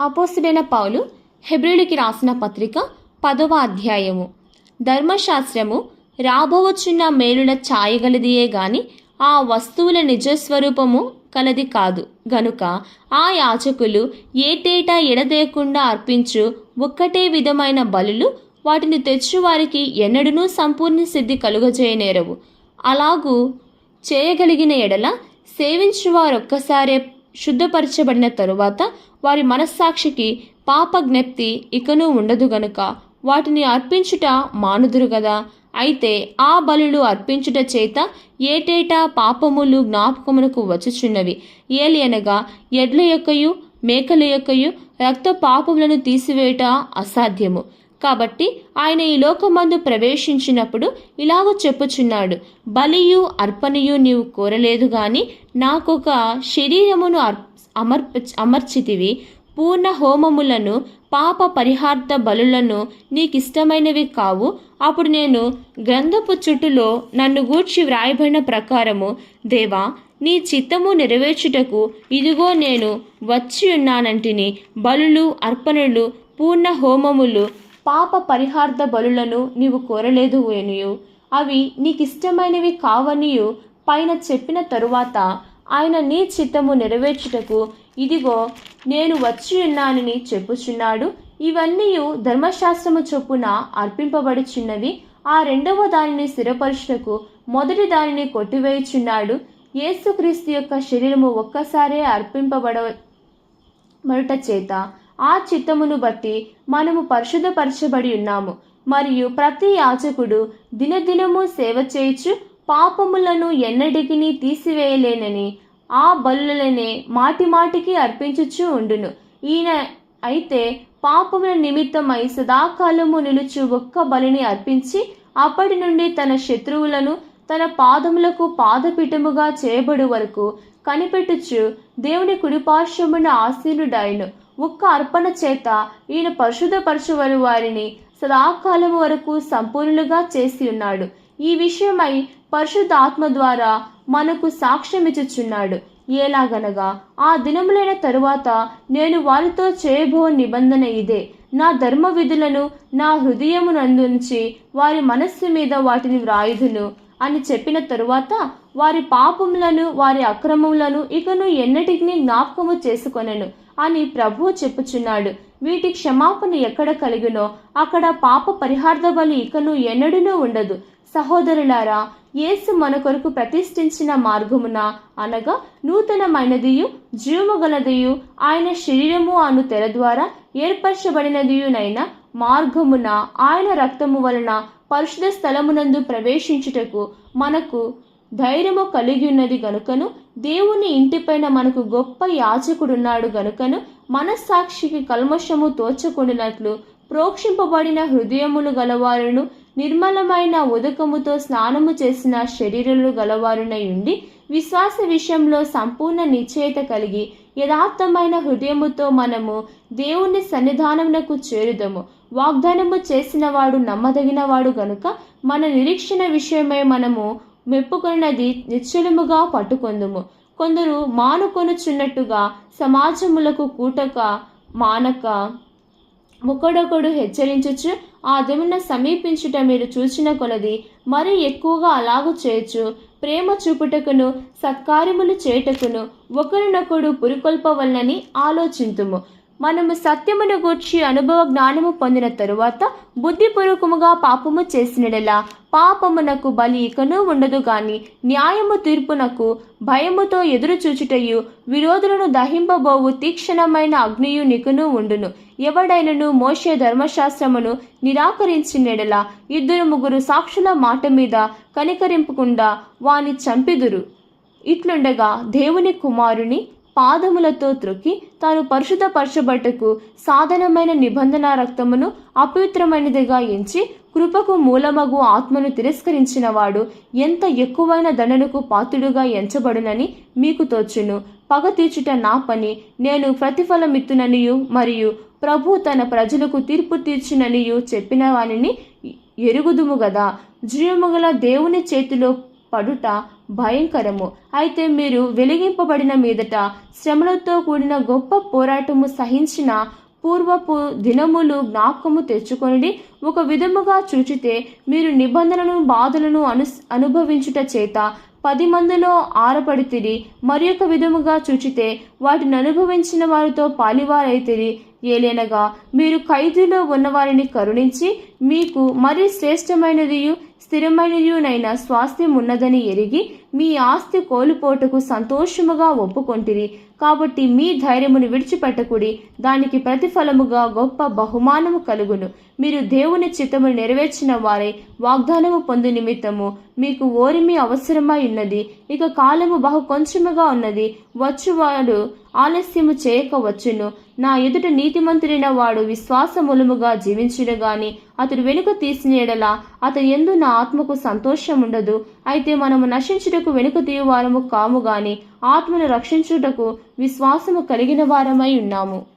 అపోస్తుడైన పౌలు హెబ్రిలికి రాసిన పత్రిక పదవ అధ్యాయము. ధర్మశాస్త్రము రాబోవచ్చున్న మేలుల ఛాయగలదియే గాని ఆ వస్తువుల నిజస్వరూపము కలది కాదు. గనుక ఆ యాచకులు ఏటేటా ఎడదేయకుండా అర్పించు ఒక్కటే విధమైన బలులు వాటిని తెచ్చువారికి ఎన్నడనూ సంపూర్ణ సిద్ధి కలుగజేయనేరవు. అలాగూ చేయగలిగిన ఎడల సేవించువారొక్కసారే శుద్ధపరచబడిన తరువాత వారి మనస్సాక్షికి పాప జ్ఞప్తి ఇకనూ ఉండదు గనుక వాటిని అర్పించుట మానుదురు కదా అయితే ఆ బలులు అర్పించుట చేత ఏటేటా పాపములు జ్ఞాపకమునకు వచ్చుచున్నవి. ఏలియనగా ఎడ్ల యొక్కయు మేకల యొక్కయు రక్త పాపములను తీసివేయట అసాధ్యము. కాబట్టి ఆయన ఈ లోకమందు ప్రవేశించినప్పుడు ఇలాగ చెప్పుచున్నాడు బలియు అర్పణయు నీవు కోరలేదు గాని నాకొక శరీరమును అర్ అమర్ప అమర్చితివి. పూర్ణ హోమములను పాప పరిహార్థ బలులను నీకిష్టమైనవి కావు. అప్పుడు నేను గ్రంథపు చుట్టులో నన్ను గూర్చి వ్రాయబడిన ప్రకారము దేవా నీ చిత్తము నెరవేర్చుటకు ఇదిగో నేను వచ్చి ఉన్నానంటిని. బలులు అర్పణలు పూర్ణ హోమములు పాప పరిహార్థ బలులను నీవు కోరలేదు వేనుయు అవి నీకిష్టమైనవి కావనియు. పైన చెప్పిన తరువాత ఆయన నీ చిత్తము నెరవేర్చుటకు ఇదిగో నేను వచ్చి ఉన్నానని చెప్పుచున్నాడు. ఇవన్నీ ధర్మశాస్త్రము చొప్పున అర్పింపబడుచున్నవి. ఆ రెండవ దానిని స్థిరపరచుటకు మొదటి దానిని కొట్టివేయుచున్నాడు. యేసుక్రీస్తు యొక్క శరీరము ఒక్కసారే అర్పింపబడ మరుట చేత. ఆ చిత్తమును బట్టి మనము పరిశుద్ధపరచబడి ఉన్నాము. మరియు ప్రతి యాచకుడు దినదినము సేవ చేయుచు పాపములను ఎన్నటికి తీసివేయలేనని ఆ బలులనే మాటి మాటికి అర్పించుచు ఉండును. ఈయన అయితే పాపముల నిమిత్తమై సదాకాలము నిలుచు ఒక్క బలిని అర్పించి అప్పటి నుండి తన శత్రువులను తన పాదములకు పాదపీఠముగా చేయబడు వరకు కనిపెట్టుచు దేవుని కుడిపార్శ్వమున ఆశీనుడాయను ఒక్క అర్పణ చేత ఈయన పరిశుద్ధపరచువని వారిని సదాకాలము వరకు సంపూర్ణులుగా చేసి ఉన్నాడు. ఈ విషయమై పరిశుద్ధాత్మ ద్వారా మనకు సాక్ష్యమిచ్చుచున్నాడు. ఎలాగనగా ఆ దినములైన తరువాత నేను వారితో చేయబో నిబంధన ఇదే. నా ధర్మ విధులను నా హృదయమునందుంచి వారి మనస్సు మీద వాటిని వ్రాయుదును. అని చెప్పిన తరువాత వారి పాపములను వారి అక్రమములను ఇకను ఎన్నటికి జ్ఞాపకము చేసుకొనెను అని ప్రభువు చెప్పుచున్నాడు. వీటి క్షమాపణ ఎక్కడ కలిగినో అక్కడ పాప పరిహార్థ బలి ఇకను ఎన్నడూనూ ఉండదు. సహోదరులారా యేసు మన కొరకు ప్రతిష్ఠించిన మార్గమున అనగా నూతనమైనదియు జీవము గలదియు ఆయన శరీరము అను తెర ద్వారా ఏర్పరచబడినదియునైన మార్గమున ఆయన రక్తము వలన పరిశుద్ధ స్థలమునందు ప్రవేశించుటకు మనకు ధైర్యము కలిగి ఉన్నది గనుకను దేవుని ఇంటిపైన మనకు గొప్ప యాచకుడున్నాడు గనుకను మనస్సాక్షికి కల్మషము తోచకుండినట్లు ప్రోక్షింపబడిన హృదయములు గలవారును నిర్మలమైన ఉదకముతో స్నానము చేసిన శరీరములు గలవారునై ఉండి విశ్వాస విషయంలో సంపూర్ణ నిశ్చయత కలిగి యథార్థమైన హృదయముతో మనము దేవుని సన్నిధానమునకు చేరుదము. వాగ్దానము చేసినవాడు నమ్మదగినవాడు గనుక మన నిరీక్షణ విషయమై మనము మెప్పుకొన్నది నిశ్చలముగా పట్టుకొందుము. కొందరు మానుకొనుచున్నట్టుగా సమాజములకు కూటక మానక ఒకడొకడు హెచ్చరించుచు ఆ దిమున సమీపించుట మీరు చూచిన కొలది మరి ఎక్కువగా అలాగు చేయొచ్చు ప్రేమ చూపుటకును సత్కార్యములు చేయుటకును ఒకరినొకడు పురికొల్పవల్లని ఆలోచింతుము. మనము సత్యమును గూర్చి అనుభవ జ్ఞానము పొందిన తరువాత బుద్ధిపూర్వకముగా పాపము చేసినడలా పాపమునకు బలి ఇకనూ ఉండదు గాని న్యాయము తీర్పునకు భయముతో ఎదురు చూచుటయు విరోధులను దహింపబోవు తీక్షణమైన అగ్నియు నికును ఉండును. ఎవడైనను మోషే ధర్మశాస్త్రమును నిరాకరించినెడలా ఇద్దరు ముగ్గురు సాక్షుల మాట మీద కనికరింపకుండా వాని చంపిదురు. ఇట్లుండగా దేవుని కుమారుని పాదములతో త్రొక్కి తాను పరిశుద్ధపరచబట్టకు సాధనమైన నిబంధన రక్తమును అపవిత్రమైనదిగా ఎంచి కృపకు మూలమగు ఆత్మను తిరస్కరించినవాడు ఎంత ఎక్కువైన దండనకు పాత్రుడుగా ఎంచబడునని మీకు తోచును. పగ తీర్చుట నా పని. నేను ప్రతిఫలమిత్తుననియు మరియు ప్రభు తన ప్రజలకు తీర్పు తీర్చుననియు చెప్పిన వానిని ఎరుగుదుము గదా. జీవముగల దేవుని చేతిలో పడుట భయంకరము. అయితే మీరు వెలిగింపబడిన మీదట శ్రమలతో కూడిన గొప్ప పోరాటము సహించిన పూర్వపు దినములు జ్ఞాపకము తెచ్చుకొనిడి. ఒక విధముగా చూచితే మీరు నిబంధనలను బాధలను అను అనుభవించుట చేత పది మందిలో ఆరపడితిరి మరి ఒక విధముగా చూచితే వాటిని అనుభవించిన వారితో పాలివారైతిరి. ఏలేనగా మీరు ఖైదీలో ఉన్నవారిని కరుణించి మీకు మరి శ్రేష్టమైనదియు స్థిరమైనయునైన స్వాస్థ్యం ఉన్నదని ఎరిగి మీ ఆస్తి కోల్పోటకు సంతోషముగా ఒప్పుకొంటిరి. కాబట్టి మీ ధైర్యమును విడిచిపెట్టకుడి. దానికి ప్రతిఫలముగా గొప్ప బహుమానము కలుగును. మీరు దేవుని చిత్తము నెరవేర్చిన వారే వాగ్దానము పొందు నిమిత్తము మీకు ఓరిమి అవసరమై ఉన్నది. ఇక కాలము బహు కొంచెముగా ఉన్నది. వచ్చువాడు ఆలస్యము చేయకవచ్చును నా ఎదుట నీతిమంతుడైన వాడు విశ్వాసమూలముగా జీవించును గాని అతడు వెనుక తీసిన ఎడల అతని ఎందు నా ఆత్మకు సంతోషం ఉండదు అయితే మనము నశించుటకు వెనుక తీయువారము కాము గాని ఆత్మను రక్షించుటకు విశ్వాసము కలిగిన వారమై ఉన్నాము.